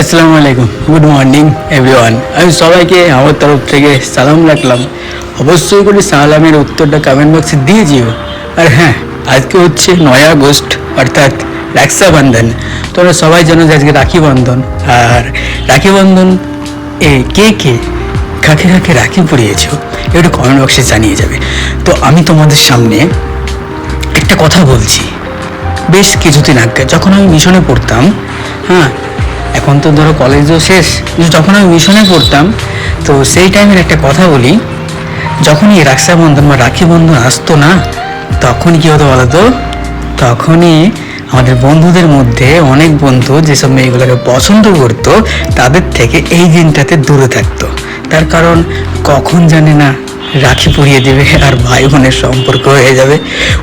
আসসালামু আলাইকুম good morning everyone আমি সবাইকে আমার তরফ থেকে সালাম রাখলাম। অবশ্যই করে সালামের উত্তরটা কমেন্ট বক্সে দিয়ে যেও। আর হ্যাঁ আজকে হচ্ছে নয় আগস্ট, অর্থাৎ রক্ষাবন্ধন তোমরা সবাই জানো যে আজকে রাখি বন্ধন। আর রাখি বন্ধন এ কে কে, কাকে কাকে রাখি পরিয়েছো একটু কমেন্ট বক্সে জানিয়ে যাবে। তো আমি তোমাদের সামনে একটা কথা বলছি। বেশ কিছুদিন আগে, যখন আমি মিশনে পড়তাম হ্যাঁ এখন তো ধরো কলেজও শেষ। যখন আমি মিশনে পড়তাম, তো সেই টাইমের একটা কথা বলি, যখনই রাক্ষাবন্ধন বা রাখি বন্ধন আসতো না তখন কি হতো বলতো? তখনই আমাদের বন্ধুদের মধ্যে অনেক বন্ধু যেসব মেয়েগুলোকে পছন্দ করতো, তাদের থেকে এই দিনটাতে দূরে থাকতো। তার কারণ কখন জানে না, রাখি পরিয়ে দেবে আর ভাই বোনের সম্পর্ক হয়ে যাবে।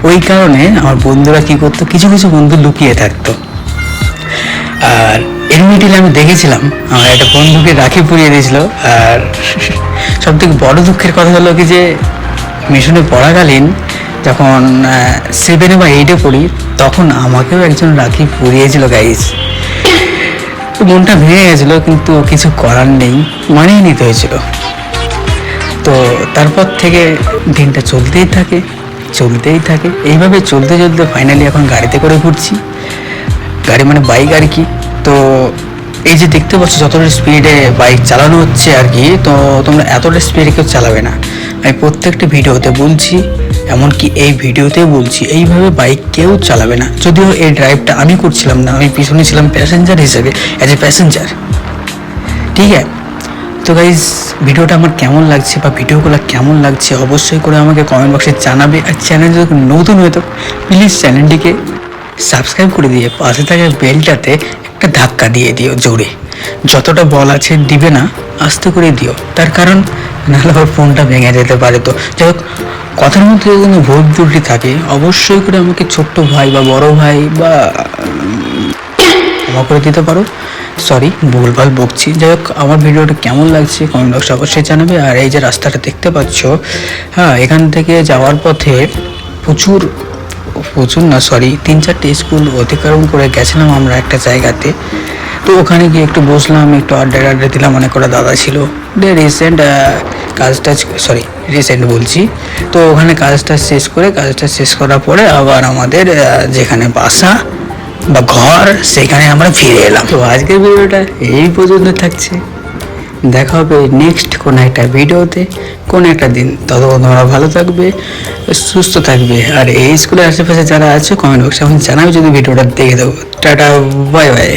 ওই কারণে আমার বন্ধুরা কি করতো, কিছু কিছু বন্ধু লুকিয়ে থাকতো। আর এর আমি দেখেছিলাম, আমার একটা বন্ধুকে রাখি পরিয়ে দিয়েছিল, আর সব থেকে বড় দুঃখের কথা হলো কি যে, মিশনে পড়াকালীন যখন সেভেনে বা এইটে পড়ি, তখন আমাকেও একজন রাখি পরিয়েছিল গাইস মনটা ভেঙে গেছিল, কিন্তু কিছু করার নেই, মানিয়ে নিতে হয়েছিল। তো তারপর থেকে দিনটা চলতেই থাকে চলতেই থাকে। এইভাবে চলতে চলতে ফাইনালি এখন গাড়িতে করে ঘুরছি। গাড়ি মানে বাইক আর কি। তো এই যে দেখতে পাচ্ছ যতটা স্পিডে বাইক চালানো হচ্ছে আর কি, তো তোমরা এতটা স্পিডে কেউ চালাবে না। আমি প্রত্যেকটা ভিডিওতে বলছি, এমনকি এই ভিডিওতেও বলছি, এইভাবে বাইক কেউ চালাবে না। যদিও এই ড্রাইভটা আমি করছিলাম না, আমি পিছনে ছিলাম প্যাসেঞ্জার হিসেবে অ্যাজ এ প্যাসেঞ্জার ঠিক আছে? তো গাইজ ভিডিওটা আমার কেমন লাগছে বা ভিডিওগুলো কেমন লাগছে, অবশ্যই করে আমাকে কমেন্ট বক্সে জানাবে। আর চ্যানেল যদি নতুন হয়ে তো প্লিজ চ্যানেলটিকে সাবস্ক্রাইব করে দিয়ে পাশে থাকা বেলটাতে একটা ধাক্কা দিয়ে দিও জোরে। যতটা বল আছে দিবে না, আস্তে করে দিও। তার কারণ, নাহলে আবার ফোনটা ভেঙে যেতে পারে তো। যাই হোক, কথার মধ্যে যদি কোনো ভুল ত্রুটি থাকে, অবশ্যই করে আমাকে ছোট্ট ভাই বা বড় ভাই বা ক্ষমা করে দিতে পারো। সরি ভুলভাল বকছি। যাই হোক, আমার ভিডিওটা কেমন লাগছে কমেন্ট বক্সে অবশ্যই জানাবে। আর এই যে রাস্তাটা দেখতে পাচ্ছ হ্যাঁ এখান থেকে যাওয়ার পথে প্রচুর প্রচুর না সরি তিন চারটে স্কুল অতিক্রম করে গেছিলাম আমরা একটা জায়গাতে। তো ওখানে গিয়ে একটু বসলাম, একটু আড্ডা আড্ডা দিলাম, অনেক কটা দাদা ছিল। রিসেন্ট কাজ টাজ সরি রিসেন্ট বলছি। তো ওখানে কাজটা শেষ করে, কাজটা শেষ করার পরে আবার আমাদের যেখানে বাসা বা ঘর, সেখানে আমরা ফিরে এলাম। তো আজকের ভিডিওটা এই পর্যন্ত থাকছে। দেখা হবে নেক্সট কোন একটা ভিডিওতে, কোন একটা দিন। ততক্ষণ তোমরা ভালো থাকবে, সুস্থ থাকবে। আর এই স্কুলের আশেপাশে যারা আছে কমেন্ট বক্সে এখন জানাবে যদি ভিডিওটা দেখে দেবো টাটা বাই বাই